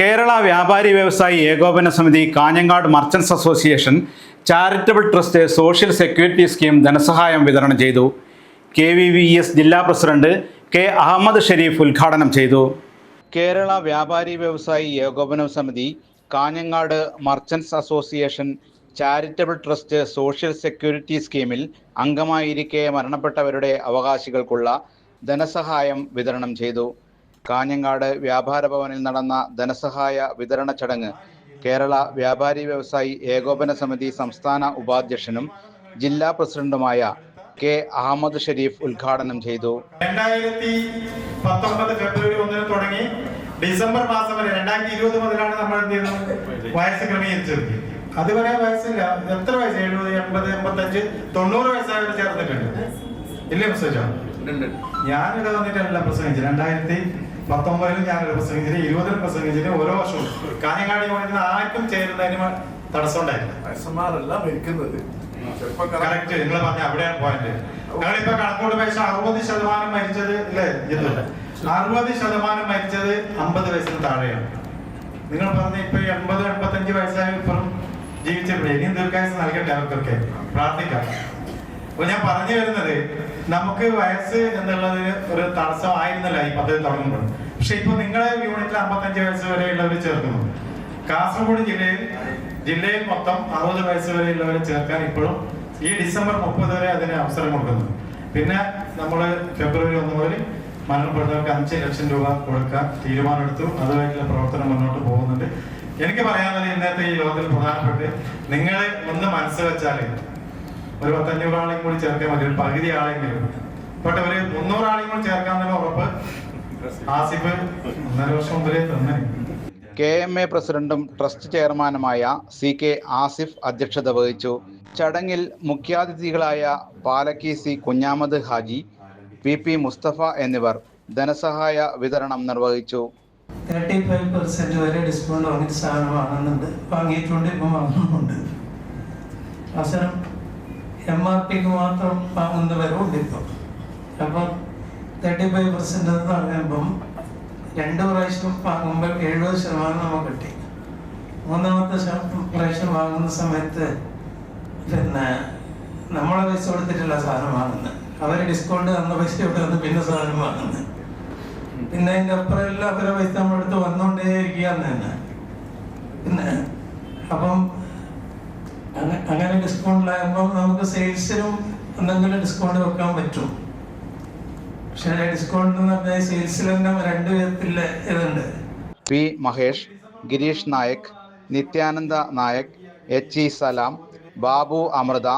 കേരള വ്യാപാരി വ്യവസായി ഏകോപന സമിതി Kanhangad merchants association charitable trust social security scheme ധനസഹായം വിതരണം ചെയ്തു. കെ വി വി എസ് ജില്ലാ പ്രസിഡന്റ് കെ അഹമ്മദ് ഷെരീഫ് ഉദ്ഘാടനം ചെയ്തു. കേരള വ്യാപാരി വ്യവസായി ഏകോപന സമിതി Kanhangad merchants association charitable trust social security സ്കീമിൽ അംഗമായിരിക്കെ മരണപ്പെട്ടവരുടെ അവകാശികൾക്കുള്ള ധനസഹായം വിതരണം ചെയ്തു. കാഞ്ഞങ്ങാട് വ്യാപാര ഭവനിൽ നടന്ന ധനസഹായ വിതരണ ചടങ്ങ് കേരള വ്യാപാരി വ്യവസായി ഏകോപന സമിതി സംസ്ഥാന ഉപാധ്യക്ഷനും ജില്ലാ പ്രസിഡന്റുമായ കെ അഹമ്മദ് ഷരീഫ് ഉദ്ഘാടനം ചെയ്തു. രണ്ടായിരത്തി പത്തൊമ്പത് ഫെബ്രുവരി ഒന്നിന് തുടങ്ങി ഡിസംബർ മാസം വരെ രണ്ടായിരത്തി ഇരുപത് മുതലാണ് നമ്മൾ എന്ത് ചെയ്യുന്നത്? വയസ്സ് ക്രമീകരിച്ചത് അതുവരെ വയസ്സില്ല. എത്ര വയസ്സ്? എഴുപത് എൺപത് എൺപത്തഞ്ച് തൊണ്ണൂറ് വയസ്സായവർ ചേർന്നിട്ടുണ്ട് ഇല്ലേ പ്രസവിച്ചോ ഞാനിവിടെ വന്നിട്ടല്ല പ്രസംഗിച്ചു. രണ്ടായിരത്തി പത്തൊമ്പതിലും ഞാനൊരു പ്രസംഗിച്ചിട്ട് ഇരുപതിലും പ്രസംഗിച്ചിട്ട് ഓരോ വർഷവും കാഞ്ഞങ്ങാടി യൂണിറ്റിന് ആർക്കും ചേരുന്നതിന് തടസ്സമുണ്ടായിരുന്നു ഉണ്ടായില്ല വയസ്സന്മാരല്ല മരിക്കുന്നത്. കറക്റ്റ് നിങ്ങൾ പറഞ്ഞ അവിടെയാണ് പോയിന്റ് ഞങ്ങളിപ്പോ കണക്കോട് പൈസ അറുപത് ശതമാനം മരിച്ചത് ഇല്ലേ? അറുപത് ശതമാനം മരിച്ചത് അമ്പത് വയസ്സിന് താഴെയാണ്. നിങ്ങൾ പറഞ്ഞ ഇപ്പൊ എൺപത് എൺപത്തഞ്ച് വയസ്സായ ഇപ്പം ജീവിച്ചിട്ടുണ്ട് ഇനിയും ദീർഘായുസ് നൽകട്ടെ അവർക്കൊക്കെ. പ്രാർത്ഥിക്കാം. അപ്പൊ ഞാൻ പറഞ്ഞു വരുന്നത് നമുക്ക് വയസ്സ് എന്നുള്ളത് ഒരു തടസ്സമായിരുന്നല്ല ഈ പദ്ധതി തുടങ്ങുമ്പോൾ. പക്ഷെ ഇപ്പൊ നിങ്ങളെ യൂണിറ്റിൽ അമ്പത്തഞ്ച് വയസ്സ് വരെയുള്ളവർ ചേർക്കുന്നു. കാസർഗോഡ് ജില്ലയിൽ ജില്ലയിൽ മൊത്തം അറുപത് വയസ്സ് വരെയുള്ളവരെ ചേർക്കാൻ ഇപ്പോഴും ഈ ഡിസംബർ മുപ്പത് വരെ അതിന് അവസരം കൊടുക്കുന്നു. പിന്നെ നമ്മൾ ഫെബ്രുവരി ഒന്ന് മുതൽ മരണപ്പെട്ടവർക്ക് അഞ്ച് ലക്ഷം രൂപ കൊടുക്കാൻ തീരുമാനമെടുത്തു. അതുമായിട്ടുള്ള പ്രവർത്തനം മുന്നോട്ട് പോകുന്നുണ്ട്. എനിക്ക് പറയാനുള്ളത് ഇന്നത്തെ ഈ യോഗത്തിൽ പ്രധാനപ്പെട്ട് നിങ്ങൾ ഒന്ന് മനസ്സ് വെച്ചാൽ ഒരു പത്തഞ്ഞൂറ് ആളെയും കൂടി ചേർക്കാൻ മതി ഒരു പകുതി ആളെങ്കിലും. പക്ഷെ ഒരു മുന്നൂറ് ആളെയും കൂടി ചേർക്കാന്നുള്ള ഉറപ്പ് ആസിഫ് ഒന്നര വർഷം മുതലേ തന്നെ. കെ എം എ പ്രസിഡന്റും ട്രസ്റ്റ് ചെയർമാനുമായ സി കെ ആസിഫ് അധ്യക്ഷത വഹിച്ചു. ചടങ്ങിൽ മുഖ്യാതിഥികളായ Palakki C Kunhamad Haji P P Mustafa എന്നിവർ ധനസഹായ വിതരണം നിർവഹിച്ചു. തേർട്ടി ഫൈവ് പെർസെന്റ് വരെ ഡിസ്കൗണ്ട് വാങ്ങിയ സാധനം വാങ്ങുന്നുണ്ട് വാങ്ങിയിട്ടുണ്ട് ഇപ്പം വാങ്ങുന്നുണ്ട്. അവസരം എം ആർ പിക്ക് മാത്രം വാങ്ങുന്നവരുണ്ട് ഇപ്പം അപ്പം തേർട്ടി ഫൈവ് പെർസെന്റ് എന്ന് പറയുമ്പം രണ്ട് പ്രാവശ്യം വാങ്ങുമ്പോൾ എഴുപത് ശതമാനം നമുക്ക് കിട്ടി. മൂന്നാമത്തെ പ്രാവശ്യം വാങ്ങുന്ന സമയത്ത് പിന്നെ നമ്മളെ പൈസ കൊടുത്തിട്ടില്ല സാധനം വാങ്ങുന്നത് അവർ ഡിസ്കൗണ്ട് തന്ന പൈസ കൊടുത്ത് പിന്നെ സാധനം വാങ്ങുന്നത് പിന്നെ അതിന്റെ അപ്പുറം എല്ലാം അവരെ പൈസ നമ്മളെടുത്ത് വന്നുകൊണ്ടേ ഇരിക്കുക തന്നെ. പിന്നെ അപ്പം അങ്ങനെ ഡിസ്കൗണ്ട് ഡിസ്കൗണ്ടിലാകുമ്പോൾ നമുക്ക് സെയിൽസിനും എന്തെങ്കിലും ഡിസ്കൗണ്ട് വെക്കാൻ പറ്റും. പക്ഷേ ഡിസ്കൗണ്ട് എന്ന് പറഞ്ഞാൽ സെയിൽസിൽ തന്നെ രണ്ട് വിധത്തിലെ ഇതുണ്ട്. P Mahesh Girish Nayak Nithyananda Nayak H E Salam Babu Amrutha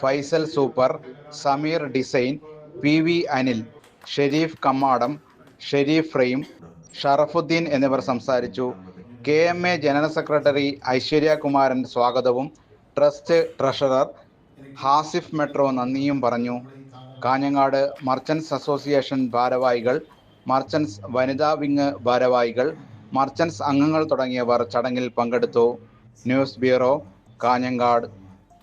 Faisal super Sameer design P V Anil Sharif Kammadam Sharif Raim Sharafuddin എന്നിവർ സംസാരിച്ചു. K M A general secretary Aishwarya Kumaran സ്വാഗതവും trust treasurer Hasif metro നന്ദിയും പറഞ്ഞു. Kanhangad merchants association ഭാരവാഹികൾ merchants വനിതാ wing ഭാരവാഹികൾ merchants അംഗങ്ങൾ തുടങ്ങിയവർ ചടങ്ങിൽ പങ്കെടുത്തു. News bureau Kanhangad.